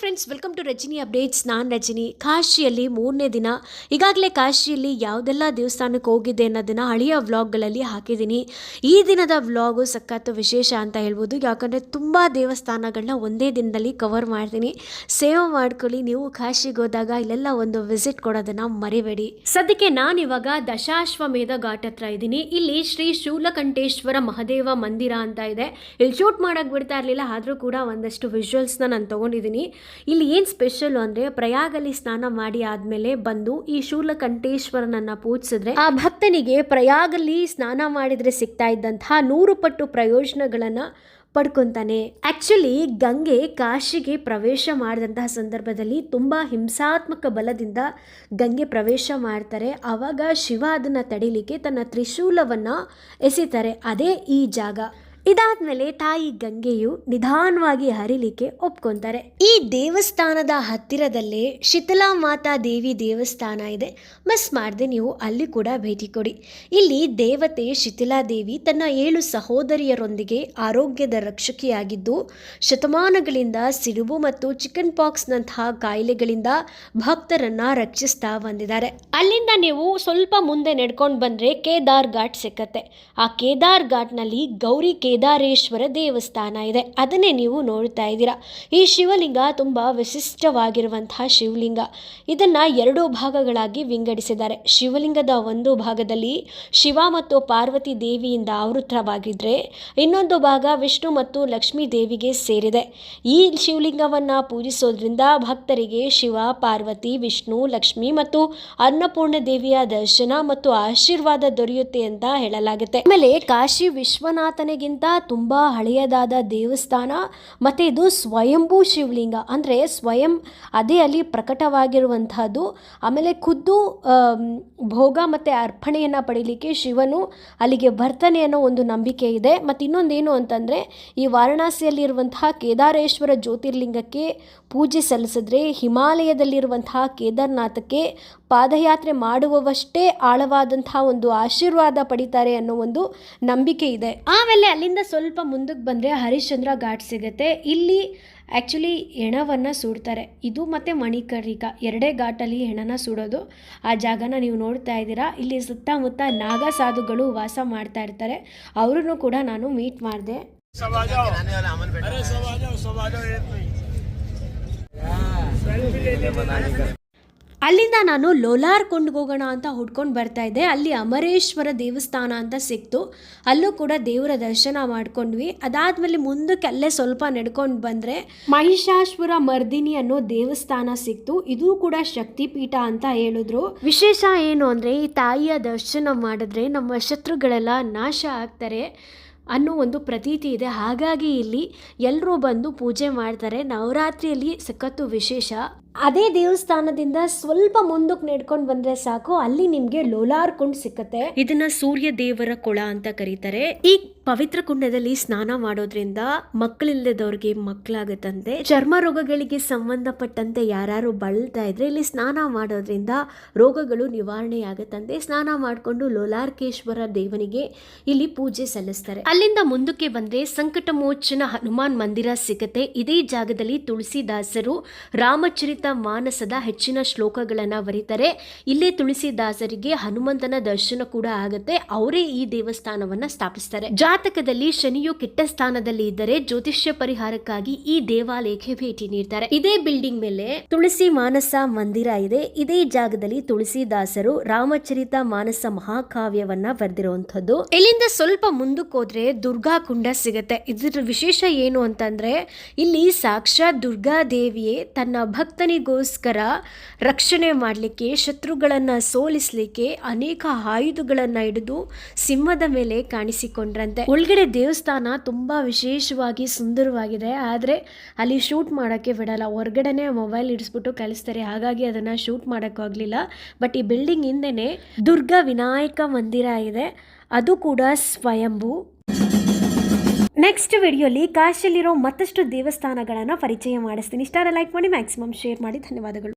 Friends welcome to Rajani updates ನಾನು ರಜನಿ. ಕಾಶಿಯಲ್ಲಿ ಮೂರನೇ ದಿನ. ಈಗಾಗಲೇ ಕಾಶಿಯಲ್ಲಿ ಯಾವುದೆಲ್ಲ ದೇವಸ್ಥಾನಕ್ಕೆ ಹೋಗಿದ್ದೆ ಅನ್ನೋದನ್ನು ಹಳೆಯ ವ್ಲಾಗ್ಗಳಲ್ಲಿ ಹಾಕಿದ್ದೀನಿ. ಈ ದಿನದ ವ್ಲಾಗು ಸಖತ್ತು ವಿಶೇಷ ಅಂತ ಹೇಳ್ಬೋದು. ಯಾಕಂದರೆ ತುಂಬ ದೇವಸ್ಥಾನಗಳನ್ನ ಒಂದೇ ದಿನದಲ್ಲಿ ಕವರ್ ಮಾಡ್ತೀನಿ. ಸೇವ್ ಮಾಡ್ಕೊಳ್ಳಿ. ನೀವು ಕಾಶಿಗೆ ಹೋದಾಗ ಇಲ್ಲೆಲ್ಲ ಒಂದು ವಿಸಿಟ್ ಕೊಡೋದನ್ನು ಮರಿಬೇಡಿ. ಸದ್ಯಕ್ಕೆ ನಾನಿವಾಗ ದಶಾಶ್ವಮೇಧ ಘಾಟ್ ಹತ್ರ ಇದ್ದೀನಿ. ಇಲ್ಲಿ ಶ್ರೀ ಶೂಲಕಂಠೇಶ್ವರ ಮಹದೇವ ಮಂದಿರ ಅಂತ ಇದೆ. ಇಲ್ಲಿ ಶೂಟ್ ಮಾಡೋಕ್ಕೆ ಬಿಡ್ತಾ ಇರಲಿಲ್ಲ, ಆದರೂ ಕೂಡ ಒಂದಷ್ಟು ವಿಜುವಲ್ಸ್ನ ನಾನು ತೊಗೊಂಡಿದ್ದೀನಿ. ಇಲ್ಲಿ ಏನು ಸ್ಪೆಷಲ್ ಅಂದರೆ ಪ್ರಯಾಗಲ್ಲಿ ಸ್ನಾನ ಮಾಡಿ ಆದಮೇಲೆ ಬಂದು ಈ ಶೂಲಕಂಠೇಶ್ವರನನ್ನು ಪೂಜಿಸಿದ್ರೆ ಆ ಭಕ್ತನಿಗೆ ಪ್ರಯಾಗಲ್ಲಿ ಸ್ನಾನ ಮಾಡಿದರೆ ಸಿಗ್ತಾ ಇದ್ದಂತಹ ನೂರು ಪಟ್ಟು ಪ್ರಯೋಜನಗಳನ್ನು ಪಡ್ಕೊತಾನೆ. ಆ್ಯಕ್ಚುಲಿ ಗಂಗೆ ಕಾಶಿಗೆ ಪ್ರವೇಶ ಮಾಡಿದಂತಹ ಸಂದರ್ಭದಲ್ಲಿ ತುಂಬ ಹಿಂಸಾತ್ಮಕ ಬಲದಿಂದ ಗಂಗೆ ಪ್ರವೇಶ ಮಾಡ್ತಾರೆ. ಆವಾಗ ಶಿವ ಅದನ್ನು ತಡಿಲಿಕ್ಕೆ ತನ್ನ ತ್ರಿಶೂಲವನ್ನು ಎಸಿತಾರೆ. ಅದೇ ಈ ಜಾಗ. ಇದಾದ್ಮೇಲೆ ತಾಯಿ ಗಂಗೆಯು ನಿಧಾನವಾಗಿ ಹರಿಲಿಕ್ಕೆ ಒಪ್ಕೊಂತಾರೆ. ಈ ದೇವಸ್ಥಾನದ ಹತ್ತಿರದಲ್ಲೇ ಶೀತಲಾ ಮಾತಾ ದೇವಿ ದೇವಸ್ಥಾನ ಇದೆ. ಮಿಸ್ ಮಾಡದೆ ನೀವು ಅಲ್ಲಿ ಕೂಡ ಭೇಟಿ ಕೊಡಿ. ಇಲ್ಲಿ ದೇವತೆ ಶಿಥಿಲಾ ದೇವಿ ತನ್ನ ಏಳು ಸಹೋದರಿಯರೊಂದಿಗೆ ಆರೋಗ್ಯದ ರಕ್ಷಕಿಯಾಗಿದ್ದು, ಶತಮಾನಗಳಿಂದ ಸಿಡುಬು ಮತ್ತು ಚಿಕನ್ ಪಾಕ್ಸ್ನಂತಹ ಕಾಯಿಲೆಗಳಿಂದ ಭಕ್ತರನ್ನ ರಕ್ಷಿಸ್ತಾ ಬಂದಿದ್ದಾರೆ. ಅಲ್ಲಿಂದ ನೀವು ಸ್ವಲ್ಪ ಮುಂದೆ ನಡ್ಕೊಂಡು ಬಂದ್ರೆ ಕೇದಾರ್ ಘಾಟ್ ಸಿಕ್ಕತ್ತೆ. ಆ ಕೇದಾರ್ ಘಾಟ್ನಲ್ಲಿ ಗೌರಿ ಕೇದಾರೇಶ್ವರ ದೇವಸ್ಥಾನ ಇದೆ. ಅದನ್ನೇ ನೀವು ನೋಡ್ತಾ ಇದ್ದೀರಾ. ಈ ಶಿವಲಿಂಗ ತುಂಬ ವಿಶಿಷ್ಟವಾಗಿರುವಂತಹ ಶಿವಲಿಂಗ. ಇದನ್ನ ಎರಡು ಭಾಗಗಳಾಗಿ ವಿಂಗಡಿಸಿದ್ದಾರೆ. ಶಿವಲಿಂಗದ ಒಂದು ಭಾಗದಲ್ಲಿ ಶಿವ ಮತ್ತು ಪಾರ್ವತಿ ದೇವಿಯಿಂದ ಆವೃತವಾಗಿದ್ರೆ, ಇನ್ನೊಂದು ಭಾಗ ವಿಷ್ಣು ಮತ್ತು ಲಕ್ಷ್ಮೀ ದೇವಿಗೆ ಸೇರಿದೆ. ಈ ಶಿವಲಿಂಗವನ್ನ ಪೂಜಿಸೋದ್ರಿಂದ ಭಕ್ತರಿಗೆ ಶಿವ, ಪಾರ್ವತಿ, ವಿಷ್ಣು, ಲಕ್ಷ್ಮಿ ಮತ್ತು ಅನ್ನಪೂರ್ಣ ದೇವಿಯ ದರ್ಶನ ಮತ್ತು ಆಶೀರ್ವಾದ ದೊರೆಯುತ್ತೆ ಅಂತ ಹೇಳಲಾಗುತ್ತೆ. ಆಮೇಲೆ ಕಾಶಿ ವಿಶ್ವನಾಥನಿಗಿಂತ ತುಂಬಾ ಹಳೆಯದಾದ ದೇವಸ್ಥಾನ, ಮತ್ತು ಇದು ಸ್ವಯಂಭೂ ಶಿವಲಿಂಗ. ಅಂದರೆ ಸ್ವಯಂ ಅದೇ ಅಲ್ಲಿ ಪ್ರಕಟವಾಗಿರುವಂತಹದ್ದು. ಆಮೇಲೆ ಖುದ್ದು ಭೋಗ ಮತ್ತು ಅರ್ಪಣೆಯನ್ನು ಪಡೀಲಿಕ್ಕೆ ಶಿವನು ಅಲ್ಲಿಗೆ ಬರ್ತಾನೆ ಅನ್ನೋ ಒಂದು ನಂಬಿಕೆ ಇದೆ. ಮತ್ತು ಇನ್ನೊಂದೇನು ಅಂತಂದರೆ, ಈ ವಾರಣಾಸಿಯಲ್ಲಿರುವಂತಹ ಕೇದಾರೇಶ್ವರ ಜ್ಯೋತಿರ್ಲಿಂಗಕ್ಕೆ ಪೂಜೆ ಸಲ್ಲಿಸಿದ್ರೆ ಹಿಮಾಲಯದಲ್ಲಿರುವಂತಹ ಕೇದಾರ್ನಾಥಕ್ಕೆ ಪಾದಯಾತ್ರೆ ಮಾಡುವವಷ್ಟೇ ಆಳವಾದಂತಹ ಒಂದು ಆಶೀರ್ವಾದ ಪಡಿತಾರೆ ಅನ್ನೋ ಒಂದು ನಂಬಿಕೆ ಇದೆ. ಆಮೇಲೆ ಅಲ್ಲಿಂದ ಸ್ವಲ್ಪ ಮುಂದಕ್ಕೆ ಬಂದರೆ ಹರಿಶ್ಚಂದ್ರ ಘಾಟ್ ಸಿಗುತ್ತೆ. ಇಲ್ಲಿ ಆ್ಯಕ್ಚುಲಿ ಹೆಣವನ್ನು ಸುಡ್ತಾರೆ. ಇದು ಮತ್ತು ಮಣಿಕರ್ಣಿಕ. ಎರಡೇ ಘಾಟಲ್ಲಿ ಹೆಣನ ಸುಡೋದು. ಆ ಜಾಗನ ನೀವು ನೋಡ್ತಾ ಇದ್ದೀರಾ. ಇಲ್ಲಿ ಸುತ್ತಮುತ್ತ ನಾಗ ಸಾಧುಗಳು ವಾಸ ಮಾಡ್ತಾ ಇರ್ತಾರೆ. ಅವರನ್ನು ಕೂಡ ನಾನು ಮೀಟ್ ಮಾಡಿದೆ. ಅಲ್ಲಿಂದ ನಾನು ಲೋಲಾರ್ ಕೊಂಡ್ಗೆ ಹೋಗೋಣ ಅಂತ ಹುಡ್ಕೊಂಡು ಬರ್ತಾ ಇದ್ದೆ. ಅಲ್ಲಿ ಅಮರೇಶ್ವರ ದೇವಸ್ಥಾನ ಅಂತ ಸಿಕ್ತು. ಅಲ್ಲೂ ಕೂಡ ದೇವರ ದರ್ಶನ ಮಾಡ್ಕೊಂಡ್ವಿ. ಅದಾದ್ಮೇಲೆ ಮುಂದಕ್ಕೆ ಅಲ್ಲೇ ಸ್ವಲ್ಪ ನಡ್ಕೊಂಡು ಬಂದರೆ ಮಹಿಷಾಶ್ವರ ಮರ್ದಿನಿ ಅನ್ನೋ ದೇವಸ್ಥಾನ ಸಿಕ್ತು. ಇದು ಕೂಡ ಶಕ್ತಿಪೀಠ ಅಂತ ಹೇಳಿದ್ರು. ವಿಶೇಷ ಏನು ಅಂದರೆ ಈ ತಾಯಿಯ ದರ್ಶನ ಮಾಡಿದ್ರೆ ನಮ್ಮ ಶತ್ರುಗಳೆಲ್ಲ ನಾಶ ಆಗ್ತಾರೆ ಅನ್ನೋ ಒಂದು ಪ್ರತೀತಿ ಇದೆ. ಹಾಗಾಗಿ ಇಲ್ಲಿ ಎಲ್ಲರೂ ಬಂದು ಪೂಜೆ ಮಾಡ್ತಾರೆ. ನವರಾತ್ರಿಯಲ್ಲಿ ಸಖತ್ತು ವಿಶೇಷ. ಅದೇ ದೇವಸ್ಥಾನದಿಂದ ಸ್ವಲ್ಪ ಮುಂದಕ್ಕೆ ನಡ್ಕೊಂಡು ಬಂದ್ರೆ ಸಾಕು, ಅಲ್ಲಿ ನಿಮ್ಗೆ ಲೋಲಾರ್ ಕುಂಡ್ ಸಿಕ್ಕತ್ತೆ. ಇದನ್ನ ಸೂರ್ಯ ದೇವರ ಕೊಳ ಅಂತ ಕರೀತಾರೆ. ಈ ಪವಿತ್ರ ಕುಂಡದಲ್ಲಿ ಸ್ನಾನ ಮಾಡೋದ್ರಿಂದ ಮಕ್ಕಳಿಲ್ಲದವ್ರಿಗೆ ಮಕ್ಕಳಾಗುತ್ತಂತೆ. ಚರ್ಮ ರೋಗಗಳಿಗೆ ಸಂಬಂಧಪಟ್ಟಂತೆ ಯಾರು ಬಳಲ್ತಾ ಇದ್ರೆ ಇಲ್ಲಿ ಸ್ನಾನ ಮಾಡೋದ್ರಿಂದ ರೋಗಗಳು ನಿವಾರಣೆ ಆಗುತ್ತಂತೆ ಸ್ನಾನ ಮಾಡಿಕೊಂಡು ಲೋಲಾರ್ಕೇಶ್ವರ ದೇವನಿಗೆ ಇಲ್ಲಿ ಪೂಜೆ ಸಲ್ಲಿಸ್ತಾರೆ. ಅಲ್ಲಿಂದ ಮುಂದಕ್ಕೆ ಬಂದ್ರೆ ಸಂಕಟ ಮೋಚನ ಹನುಮಾನ್ ಮಂದಿರ ಸಿಗುತ್ತೆ. ಇದೇ ಜಾಗದಲ್ಲಿ ತುಳಸಿದಾಸರು ರಾಮಚರಿತ ಮಾನಸದ ಹೆಚ್ಚಿನ ಶ್ಲೋಕಗಳನ್ನ ಬರೀತಾರೆ. ಇಲ್ಲೇ ತುಳಸಿದಾಸರಿಗೆ ಹನುಮಂತನ ದರ್ಶನ ಕೂಡ ಆಗುತ್ತೆ. ಅವರೇ ಈ ದೇವಸ್ಥಾನವನ್ನ ಸ್ಥಾಪಿಸ್ತಾರೆ. ಜಾತಕದಲ್ಲಿ ಶನಿಯು ಕೆಟ್ಟ ಸ್ಥಾನದಲ್ಲಿ ಇದ್ದರೆ ಜ್ಯೋತಿಷ್ಯ ಪರಿಹಾರಕ್ಕಾಗಿ ಈ ದೇವಾಲಯಕ್ಕೆ ಭೇಟಿ ನೀಡ್ತಾರೆ. ಇದೇ ಬಿಲ್ಡಿಂಗ್ ಮೇಲೆ ತುಳಸಿ ಮಾನಸ ಮಂದಿರ ಇದೆ. ಇದೇ ಜಾಗದಲ್ಲಿ ತುಳಸಿದಾಸರು ರಾಮಚರಿತ ಮಾನಸ ಮಹಾಕಾವ್ಯವನ್ನ ಬರೆದಿರುವಂತದ್ದು ಇಲ್ಲಿಂದ ಸ್ವಲ್ಪ ಮುಂದಕ್ಕೋದ್ರೆ ದುರ್ಗಾ ಕುಂಡ ಸಿಗುತ್ತೆ. ಇದ್ರ ವಿಶೇಷ ಏನು ಅಂತಂದ್ರೆ, ಇಲ್ಲಿ ಸಾಕ್ಷಾತ್ ದುರ್ಗಾ ದೇವಿಯೇ ತನ್ನ ಭಕ್ತನಿಗೋಸ್ಕರ ರಕ್ಷಣೆ ಮಾಡಲಿಕ್ಕೆ, ಶತ್ರುಗಳನ್ನ ಸೋಲಿಸ್ಲಿಕ್ಕೆ ಅನೇಕ ಆಯುಧಗಳನ್ನ ಹಿಡಿದು ಸಿಂಹದ ಮೇಲೆ ಕಾಣಿಸಿಕೊಂಡ್ರಂತೆ. ಒಳಗಡೆ ದೇವಸ್ಥಾನ ತುಂಬಾ ವಿಶೇಷವಾಗಿ ಸುಂದರವಾಗಿದೆ. ಆದ್ರೆ ಅಲ್ಲಿ ಶೂಟ್ ಮಾಡೋಕ್ಕೆ ಬಿಡಲ್ಲ. ಹೊರಗಡೆನೆ ಮೊಬೈಲ್ ಇಡಿಸ್ಬಿಟ್ಟು ಕಳಿಸ್ತಾರೆ. ಹಾಗಾಗಿ ಅದನ್ನ ಶೂಟ್ ಮಾಡೋಕ್ಕಾಗಲಿಲ್ಲ ಬಟ್ ಈ ಬಿಲ್ಡಿಂಗ್ ಹಿಂದೆನೆ ದುರ್ಗಾ ವಿನಾಯಕ ಮಂದಿರ ಇದೆ. ಅದು ಕೂಡ ಸ್ವಯಂಭೂ. ನೆಕ್ಸ್ಟ್ ವಿಡಿಯೋಲಿ ಕಾಶಿಯಲ್ಲಿರೋ ಮತ್ತಷ್ಟು ದೇವಸ್ಥಾನಗಳನ್ನು ಪರಿಚಯ ಮಾಡಿಸ್ತೀನಿ. ಇಷ್ಟಾರ ಲೈಕ್ ಮಾಡಿ ಮ್ಯಾಕ್ಸಿಮಮ್ ಶೇರ್ ಮಾಡಿ. ಧನ್ಯವಾದಗಳು.